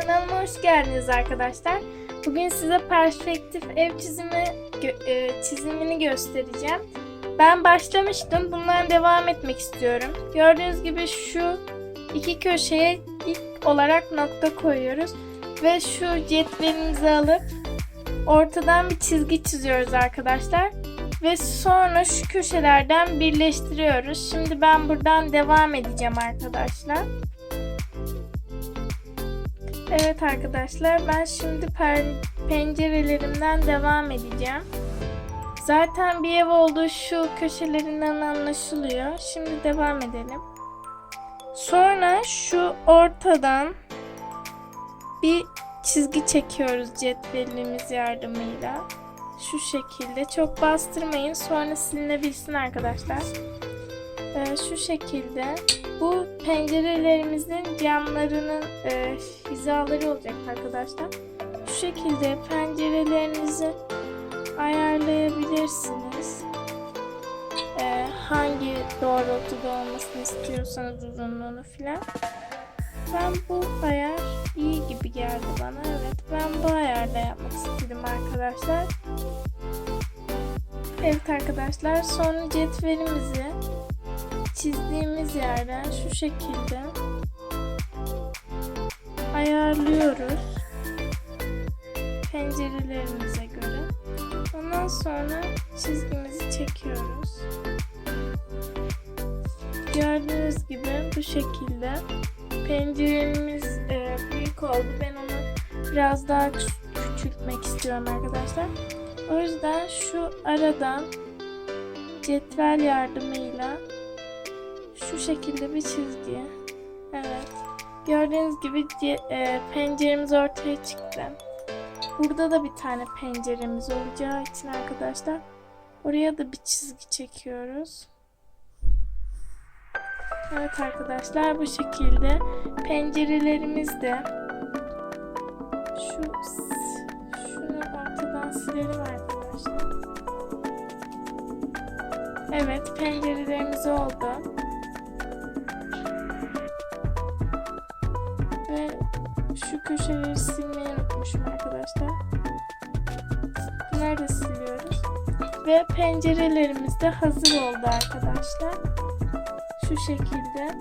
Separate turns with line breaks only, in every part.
Kanalıma hoş geldiniz arkadaşlar. Bugün size perspektif ev çizimi e, çizimini göstereceğim. Ben başlamıştım. Bundan devam etmek istiyorum. Gördüğünüz gibi şu iki köşeye ilk olarak nokta koyuyoruz ve şu cetvelimizi alıp ortadan bir çizgi çiziyoruz arkadaşlar. Ve sonra şu köşelerden birleştiriyoruz. Şimdi ben buradan devam edeceğim arkadaşlar. Evet arkadaşlar ben şimdi pencerelerimden devam edeceğim. Zaten bir ev olduğu şu köşelerinden anlaşılıyor. Şimdi devam edelim. Sonra şu ortadan bir çizgi çekiyoruz cetvelimiz yardımıyla. Şu şekilde. Çok bastırmayın. Sonra silinebilsin arkadaşlar. Ee, şu şekilde. Bu pencerelerimizin camlarının e, hizaları olacak arkadaşlar. Şu şekilde pencerelerinizi ayarlayabilirsiniz. Ee, hangi doğrultuda olmasını istiyorsanız uzunluğunu filan. Ben bu ayar iyi gibi geldi bana. Evet ben bu ayarda yapmak istedim arkadaşlar. Evet arkadaşlar sonra cetvelimizi çizdiğimiz yerden şu şekilde ayarlıyoruz pencerelerimize göre. Ondan sonra çizgimizi çekiyoruz. Gördüğünüz gibi bu şekilde penceremiz e, büyük oldu. Ben onu biraz daha küç- küçültmek istiyorum arkadaşlar. O yüzden şu aradan cetvel yardımıyla şekilde bir çizgi. Evet. Gördüğünüz gibi e, penceremiz ortaya çıktı. Burada da bir tane penceremiz olacağı için arkadaşlar oraya da bir çizgi çekiyoruz. Evet arkadaşlar bu şekilde pencerelerimiz de şu şunu ortadan silelim arkadaşlar. Evet pencerelerimiz oldu. Köşeleri silmeyi unutmuşum arkadaşlar. Da siliyoruz. Ve pencerelerimiz de hazır oldu arkadaşlar. Şu şekilde.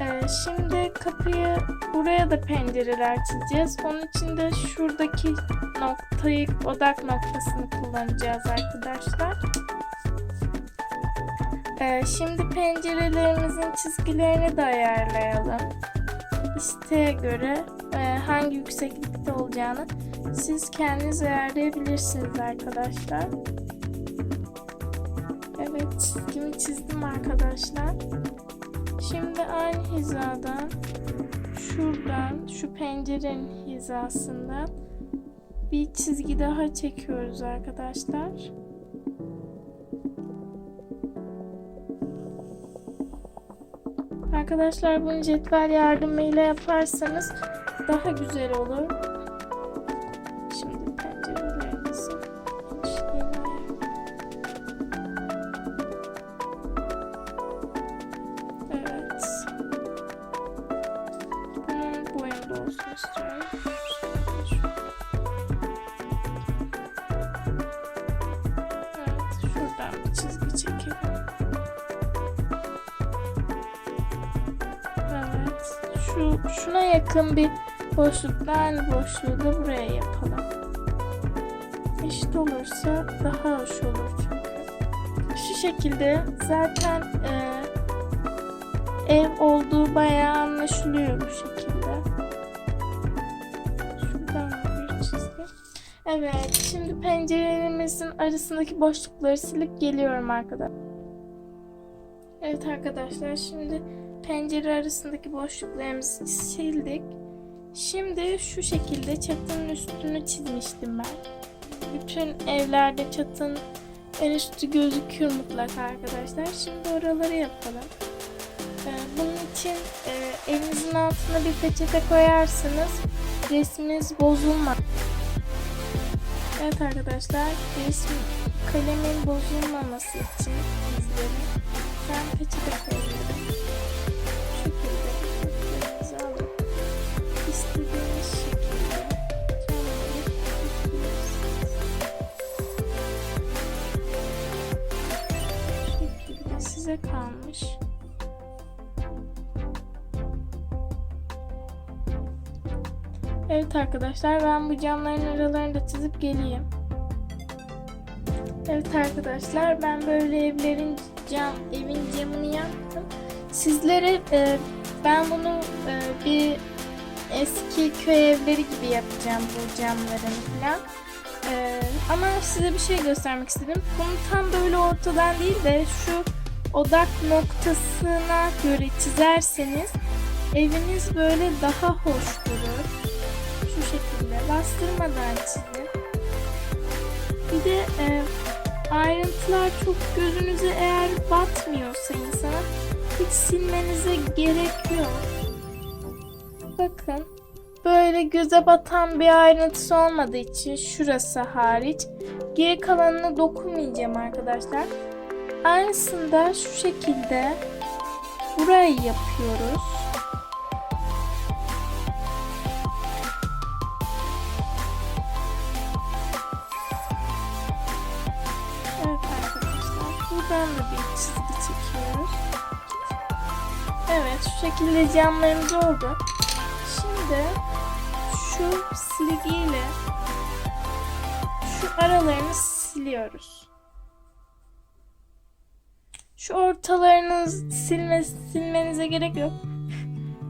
Ee, şimdi kapıyı buraya da pencereler çizeceğiz. Onun için de şuradaki noktayı odak noktasını kullanacağız arkadaşlar. Ee, şimdi pencerelerimizin çizgilerini de ayarlayalım. İsteğe göre e, hangi yükseklikte olacağını siz kendiniz ayarlayabilirsiniz arkadaşlar. Evet çizgimi çizdim arkadaşlar. Şimdi aynı hizadan şuradan şu pencerenin hizasından bir çizgi daha çekiyoruz arkadaşlar. Arkadaşlar bunu cetvel yardımıyla yaparsanız daha güzel olur. Şimdi pencerelerimizi Evet. Bunun boyunda olsun istiyorum. Şuna yakın bir boşlukla aynı boşluğu da buraya yapalım. Eşit olursa daha hoş olur çünkü. Şu şekilde zaten e, ev olduğu bayağı anlaşılıyor bu şekilde. Şuradan bir çizgi. Evet, şimdi pencerelerimizin arasındaki boşlukları silip geliyorum arkadaşlar. Evet arkadaşlar, şimdi pencere arasındaki boşluklarımızı sildik. Şimdi şu şekilde çatının üstünü çizmiştim ben. Bütün evlerde çatının en üstü gözüküyor mutlaka arkadaşlar. Şimdi oraları yapalım. Ee, bunun için e, elinizin altına bir peçete koyarsınız. Resminiz bozulmaz. Evet arkadaşlar, resim kalemin bozulmaması için izlerim. Ben peçete koyuyorum. Size kalmış. Evet arkadaşlar ben bu camların aralarını da çizip geleyim. Evet arkadaşlar ben böyle evlerin cam evin camını yaptım. Sizlere e, ben bunu e, bir eski köy evleri gibi yapacağım bu camların falan. E, ama size bir şey göstermek istedim. Bunu tam böyle ortadan değil de şu odak noktasına göre çizerseniz eviniz böyle daha hoş durur. Şu şekilde bastırmadan çizin. Bir de e, ayrıntılar çok gözünüze eğer batmıyorsa insana hiç silmenize gerek yok. Bakın böyle göze batan bir ayrıntısı olmadığı için şurası hariç geri kalanına dokunmayacağım arkadaşlar. Aynısında şu şekilde burayı yapıyoruz. Evet arkadaşlar buradan da bir çizgi çekiyoruz. Evet şu şekilde camlarımız oldu. Şimdi şu silgiyle şu aralarını siliyoruz. Şu ortalarını silme, silmenize gerek yok.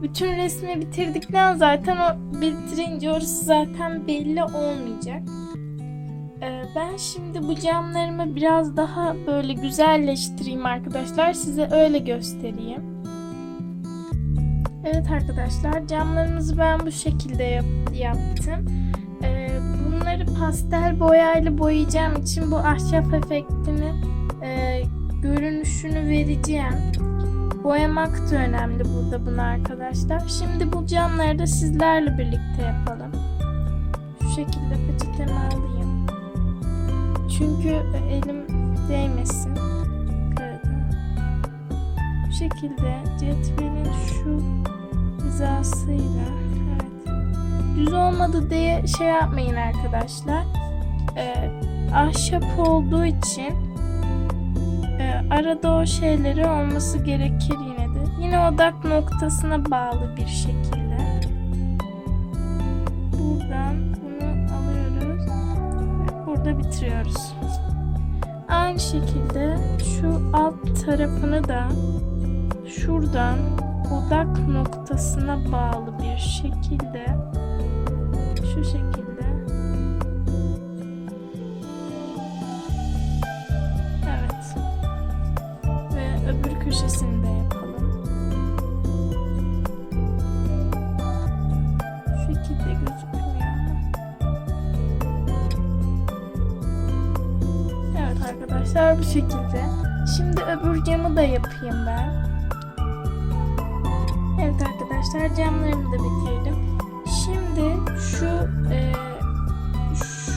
Bütün resmi bitirdikten zaten o bitirince orası zaten belli olmayacak. Ee, ben şimdi bu camlarımı biraz daha böyle güzelleştireyim arkadaşlar. Size öyle göstereyim. Evet arkadaşlar camlarımızı ben bu şekilde yap- yaptım. Ee, bunları pastel boyayla boyayacağım için bu ahşap efektini e, görünüşünü vereceğim. Boyamak da önemli burada bunu arkadaşlar. Şimdi bu camları da sizlerle birlikte yapalım. Şu şekilde peçetemi alayım. Çünkü elim değmesin. Kağıda. Bu şekilde cetvelin şu hizasıyla evet. Düz olmadı diye şey yapmayın arkadaşlar. Ee, ahşap olduğu için e, arada o şeyleri olması gerekir yine de. Yine odak noktasına bağlı bir şekilde. Buradan bunu alıyoruz ve burada bitiriyoruz. Aynı şekilde şu alt tarafını da şuradan odak noktasına bağlı bir şekilde şu şekilde ve öbür köşesini de yapalım şu şekilde gözükmüyor evet arkadaşlar bu şekilde şimdi öbür camı da yapayım ben Evet arkadaşlar camlarımı da bitirdim. Şimdi şu e,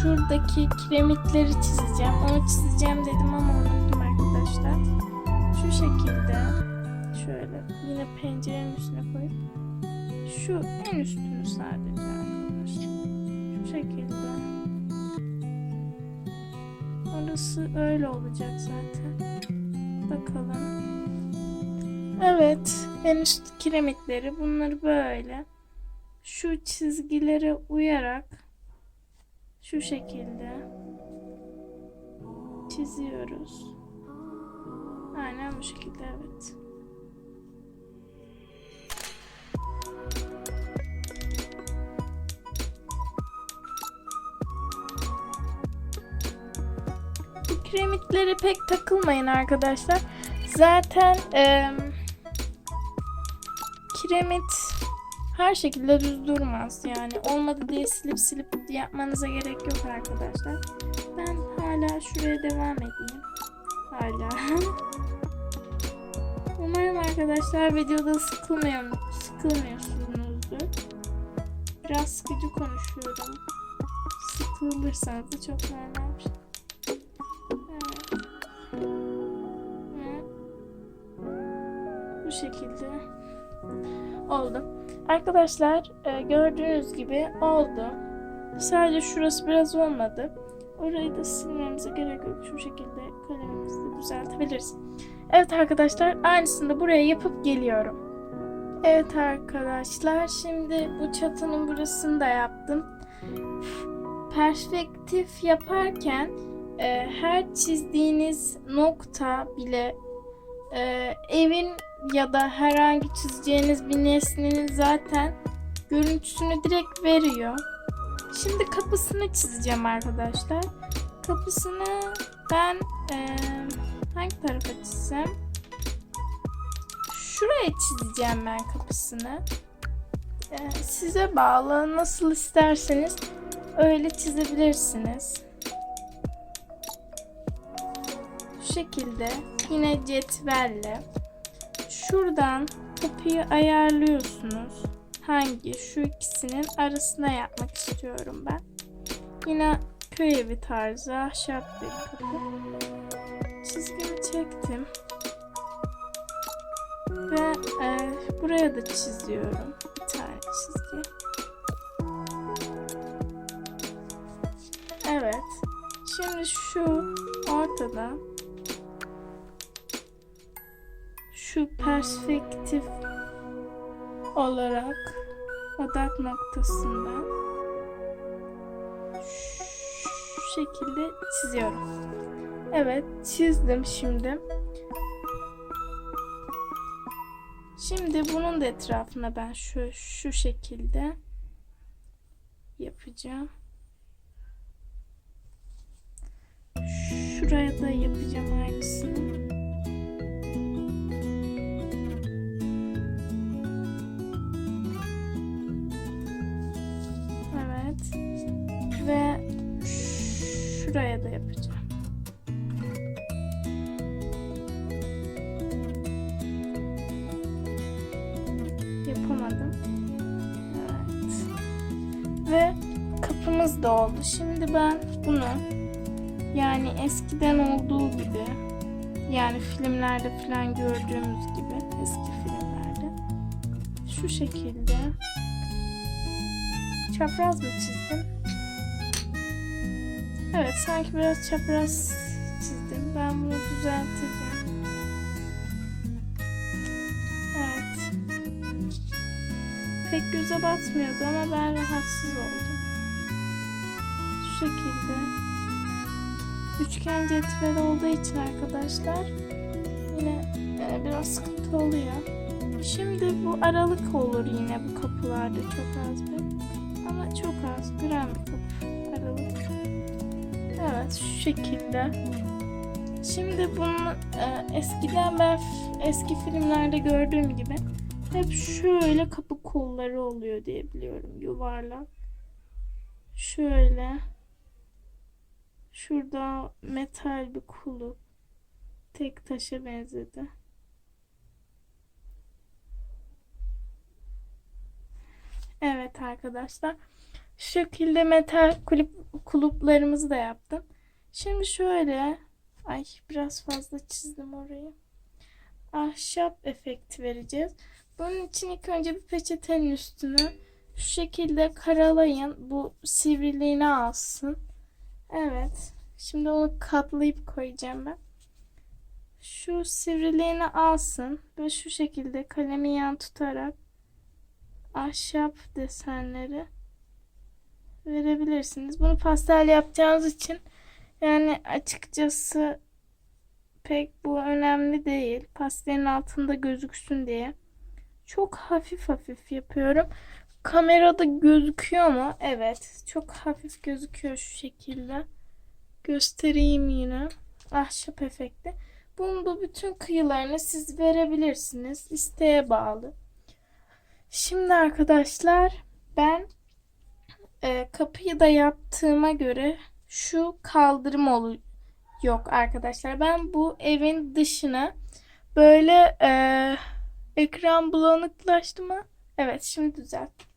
şuradaki kiremitleri çizeceğim. Onu çizeceğim dedim ama şekilde şöyle yine pencerenin üstüne koyup şu en üstünü sadece arkadaşlar. Şu şekilde. Orası öyle olacak zaten. Bakalım. Evet, en üst kiremitleri bunları böyle şu çizgilere uyarak şu şekilde çiziyoruz. Aynen bu şekilde evet. Kiremitlere pek takılmayın arkadaşlar. Zaten eee kiremit her şekilde düz durmaz yani olmadı diye silip silip yapmanıza gerek yok arkadaşlar. Ben hala şuraya devam edeyim. Hala. Umarım arkadaşlar videoda sıkılmıyor, sıkılmıyorsunuzdur. Biraz sıkıcı konuşuyorum. Sıkılırsanız da çok normal bir şey. Bu şekilde oldu. Arkadaşlar e, gördüğünüz gibi oldu. Sadece şurası biraz olmadı. Orayı da silmemize gerek yok. Şu şekilde kalemimizle düzeltebiliriz. Evet arkadaşlar aynısını da buraya yapıp geliyorum. Evet arkadaşlar şimdi bu çatının burasını da yaptım. Perspektif yaparken e, her çizdiğiniz nokta bile e, evin ya da herhangi çizeceğiniz bir nesnenin zaten görüntüsünü direkt veriyor. Şimdi kapısını çizeceğim arkadaşlar. Kapısını ben e, hangi tarafa çizsem? Şuraya çizeceğim ben kapısını. E, size bağlı nasıl isterseniz öyle çizebilirsiniz. Şu şekilde yine cetvelle şuradan kapıyı ayarlıyorsunuz. Hangi şu ikisinin arasına yapmak istiyorum ben. Yine köy evi tarzı ahşap bir kapı. Çizgimi çektim. Ve e, buraya da çiziyorum. Bir tane çizgi. Evet. Şimdi şu ortada şu perspektif olarak odak noktasında şu şekilde çiziyorum. Evet çizdim şimdi. Şimdi bunun da etrafına ben şu şu şekilde yapacağım. Şuraya da yapacağım aynısını. Kapımız da oldu. Şimdi ben bunu yani eskiden olduğu gibi yani filmlerde falan gördüğümüz gibi eski filmlerde şu şekilde çapraz mı çizdim? Evet sanki biraz çapraz çizdim. Ben bunu düzelteceğim. Evet. Pek göze batmıyordu ama ben rahatsız oldum. Şekilde üçgen cetvel olduğu için arkadaşlar yine e, biraz sıkıntı oluyor. Şimdi bu aralık olur yine bu kapılarda çok az bir ama çok az gram bir kapı aralık. Evet şu şekilde. Şimdi bunu e, eskiden ben eski filmlerde gördüğüm gibi hep şöyle kapı kolları oluyor diye biliyorum yuvarlak. Şöyle. Şurada metal bir kulüp. Tek taşa benzedi. Evet arkadaşlar. Şu şekilde metal kulüp, kulüplerimizi de yaptım. Şimdi şöyle. Ay biraz fazla çizdim orayı. Ahşap efekti vereceğiz. Bunun için ilk önce bir peçetenin üstüne şu şekilde karalayın. Bu sivriliğini alsın. Evet. Şimdi onu katlayıp koyacağım ben. Şu sivriliğini alsın ve şu şekilde kalemi yan tutarak ahşap desenleri verebilirsiniz. Bunu pastel yapacağınız için yani açıkçası pek bu önemli değil. Pastelin altında gözüksün diye. Çok hafif hafif yapıyorum. Kamerada gözüküyor mu? Evet. Çok hafif gözüküyor şu şekilde. Göstereyim yine. Ahşap efekti. Bunun bu bütün kıyılarını siz verebilirsiniz. İsteğe bağlı. Şimdi arkadaşlar ben e, kapıyı da yaptığıma göre şu kaldırım olu yok arkadaşlar. Ben bu evin dışına böyle e, ekran bulanıklaştı mı? Evet şimdi düzelttim.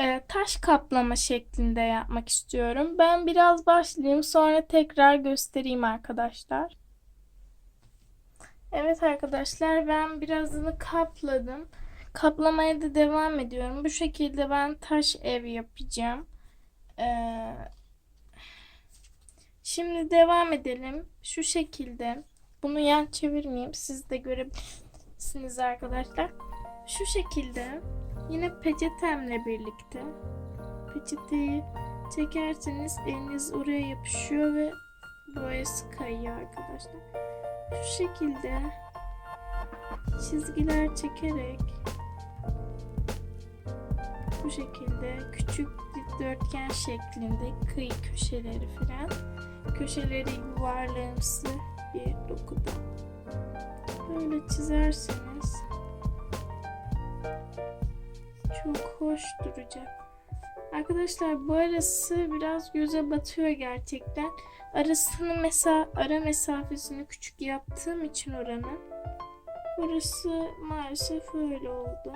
E, taş kaplama şeklinde yapmak istiyorum. Ben biraz başlayayım sonra tekrar göstereyim arkadaşlar. Evet arkadaşlar ben birazını kapladım. Kaplamaya da devam ediyorum. Bu şekilde ben taş ev yapacağım. Ee, Şimdi devam edelim. Şu şekilde. Bunu yan çevirmeyeyim. Siz de görebilirsiniz arkadaşlar. Şu şekilde yine peçetemle birlikte peçeteyi çekerseniz eliniz oraya yapışıyor ve boyası kayıyor arkadaşlar. Şu şekilde çizgiler çekerek bu şekilde küçük dikdörtgen şeklinde kıyı köşeleri falan köşeleri yuvarlağımsı bir dokuda böyle çizerseniz çok hoş duracak. Arkadaşlar bu arası biraz göze batıyor gerçekten. Arasını mesela ara mesafesini küçük yaptığım için oranın burası maalesef öyle oldu.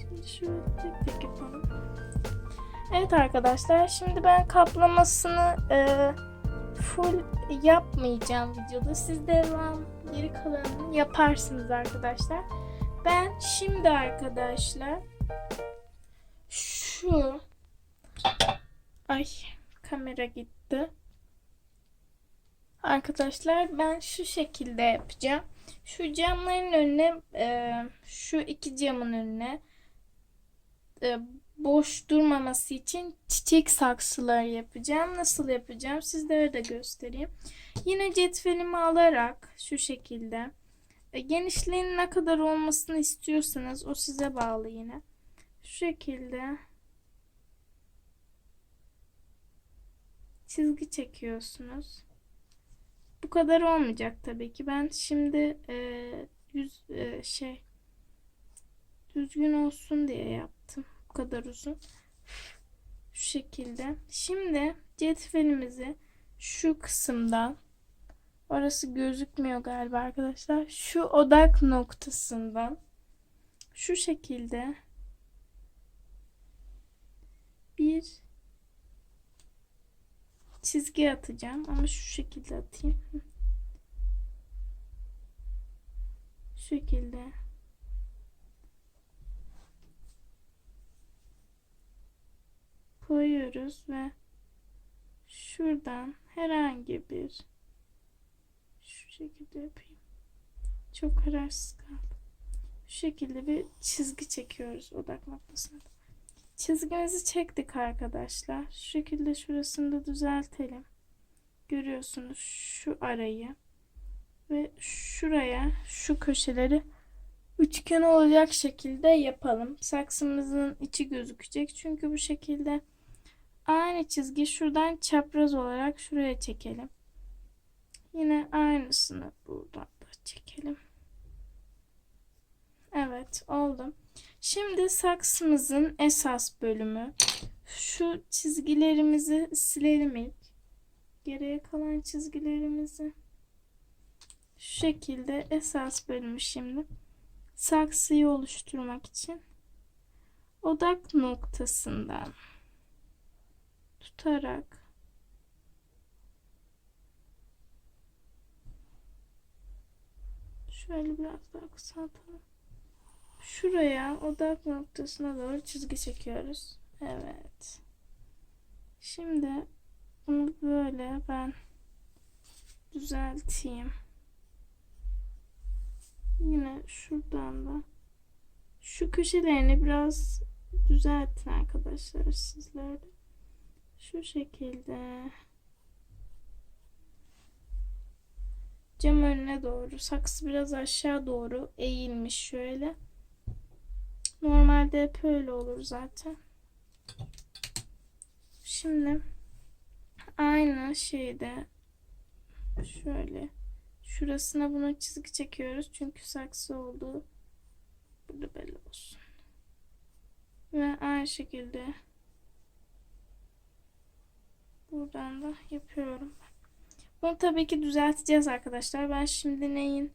Şimdi şöyle tek tek yapalım. Evet arkadaşlar şimdi ben kaplamasını e, full yapmayacağım videoda. Siz devam geri kalanını yaparsınız arkadaşlar. Ben şimdi arkadaşlar şu ay kamera gitti. Arkadaşlar ben şu şekilde yapacağım. Şu camların önüne e, şu iki camın önüne e, boş durmaması için çiçek saksıları yapacağım. Nasıl yapacağım sizlere de göstereyim. Yine cetvelimi alarak şu şekilde e, genişliğinin ne kadar olmasını istiyorsanız o size bağlı yine. Şu şekilde çizgi çekiyorsunuz. Bu kadar olmayacak tabii ki. Ben şimdi e, yüz e, şey düzgün olsun diye yaptım. Kadar uzun. Şu şekilde. Şimdi cetvelimizi şu kısımdan orası gözükmüyor galiba arkadaşlar. Şu odak noktasından şu şekilde bir çizgi atacağım ama şu şekilde atayım. Şu şekilde. Koyuyoruz ve şuradan herhangi bir şu şekilde yapayım. Çok kararsız kaldım. Şu şekilde bir çizgi çekiyoruz odak noktasına. Çizgimizi çektik arkadaşlar. Şu şekilde şurasını da düzeltelim. Görüyorsunuz şu arayı ve şuraya şu köşeleri üçgen olacak şekilde yapalım. Saksımızın içi gözükecek. Çünkü bu şekilde aynı çizgi şuradan çapraz olarak şuraya çekelim. Yine aynısını buradan da çekelim. Evet oldu. Şimdi saksımızın esas bölümü. Şu çizgilerimizi silelim ilk. Geriye kalan çizgilerimizi. Şu şekilde esas bölümü şimdi. Saksıyı oluşturmak için odak noktasından tutarak şöyle biraz daha kısaltalım. Şuraya odak noktasına doğru çizgi çekiyoruz. Evet. Şimdi bunu böyle ben düzelteyim. Yine şuradan da şu köşelerini biraz düzeltin arkadaşlar sizler de. Şu şekilde cam önüne doğru saksı biraz aşağı doğru eğilmiş şöyle. Normalde hep öyle olur zaten. Şimdi aynı şeyde şöyle şurasına bunu çizgi çekiyoruz. Çünkü saksı olduğu burada belli olsun. Ve aynı şekilde buradan da yapıyorum. Bunu tabii ki düzelteceğiz arkadaşlar. Ben şimdi neyin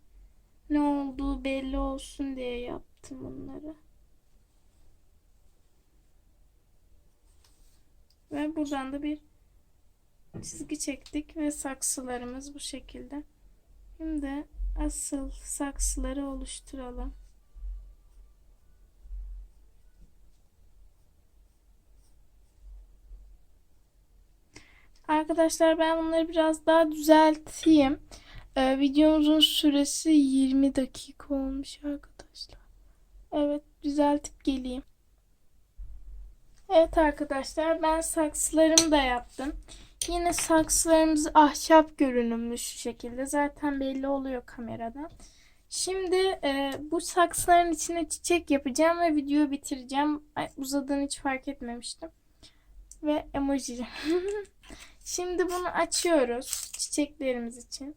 ne olduğu belli olsun diye yaptım bunları. Ve buradan da bir çizgi çektik ve saksılarımız bu şekilde. Şimdi asıl saksıları oluşturalım. Arkadaşlar ben bunları biraz daha düzelteyim. Ee, videomuzun süresi 20 dakika olmuş arkadaşlar. Evet düzeltip geleyim. Evet arkadaşlar ben saksılarımı da yaptım. Yine saksılarımız ahşap görünümlü şu şekilde. Zaten belli oluyor kameradan. Şimdi e, bu saksıların içine çiçek yapacağım ve videoyu bitireceğim. Ay, uzadığını hiç fark etmemiştim. Ve emoji. Şimdi bunu açıyoruz çiçeklerimiz için.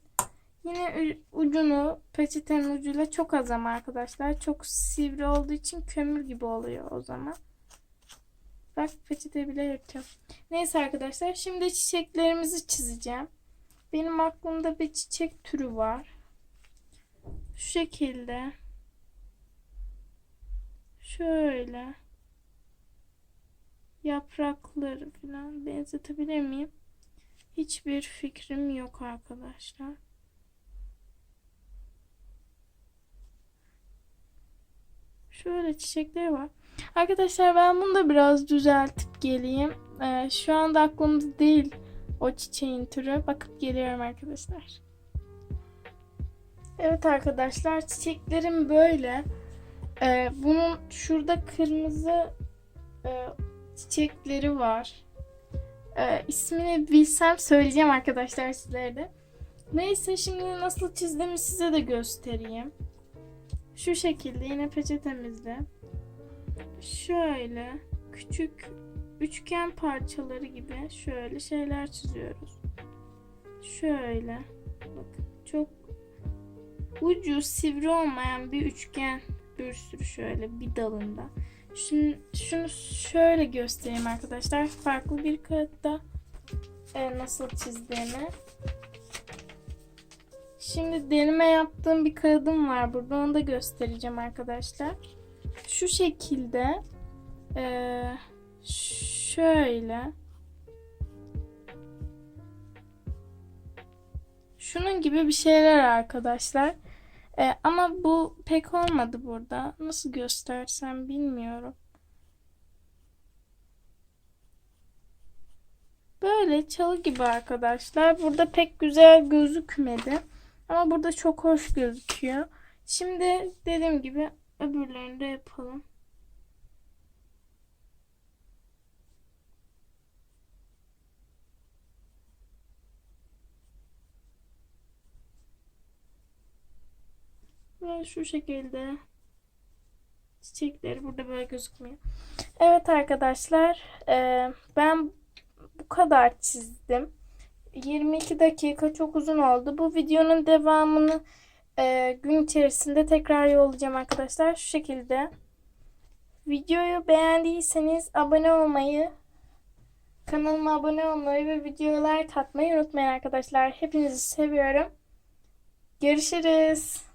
Yine ucunu peçetenin ucuyla çok az ama arkadaşlar. Çok sivri olduğu için kömür gibi oluyor o zaman. Bak peçete bile yırtıyor. Neyse arkadaşlar şimdi çiçeklerimizi çizeceğim. Benim aklımda bir çiçek türü var. Şu şekilde. Şöyle. Yaprakları falan benzetebilir miyim? Hiçbir fikrim yok arkadaşlar. Şöyle çiçekleri var. Arkadaşlar ben bunu da biraz düzeltip geleyim. Ee, şu anda aklımda değil o çiçeğin türü. Bakıp geliyorum arkadaşlar. Evet arkadaşlar çiçeklerim böyle. Ee, bunun şurada kırmızı e, çiçekleri var. Ee, ismini bilsem söyleyeceğim arkadaşlar sizlere de. Neyse şimdi nasıl çizdiğimi size de göstereyim. Şu şekilde yine peçetemizde şöyle küçük üçgen parçaları gibi şöyle şeyler çiziyoruz. Şöyle bakın çok ucu sivri olmayan bir üçgen bir sürü şöyle bir dalında. Şunu, şunu şöyle göstereyim arkadaşlar. Farklı bir kağıtta e, nasıl çizdiğimi. Şimdi deneme yaptığım bir kağıdım var burada. Onu da göstereceğim arkadaşlar. Şu şekilde e, şöyle şunun gibi bir şeyler arkadaşlar. E, ama bu pek olmadı burada. Nasıl göstersem bilmiyorum. Böyle çalı gibi arkadaşlar. Burada pek güzel gözükmedi. Ama burada çok hoş gözüküyor. Şimdi dediğim gibi öbürlerini de yapalım. Ve şu şekilde çiçekleri burada böyle gözükmüyor. Evet arkadaşlar e, ben bu kadar çizdim. 22 dakika çok uzun oldu. Bu videonun devamını e, gün içerisinde tekrar yollayacağım arkadaşlar. Şu şekilde. Videoyu beğendiyseniz abone olmayı, kanalıma abone olmayı ve videoya like atmayı unutmayın arkadaşlar. Hepinizi seviyorum. Görüşürüz.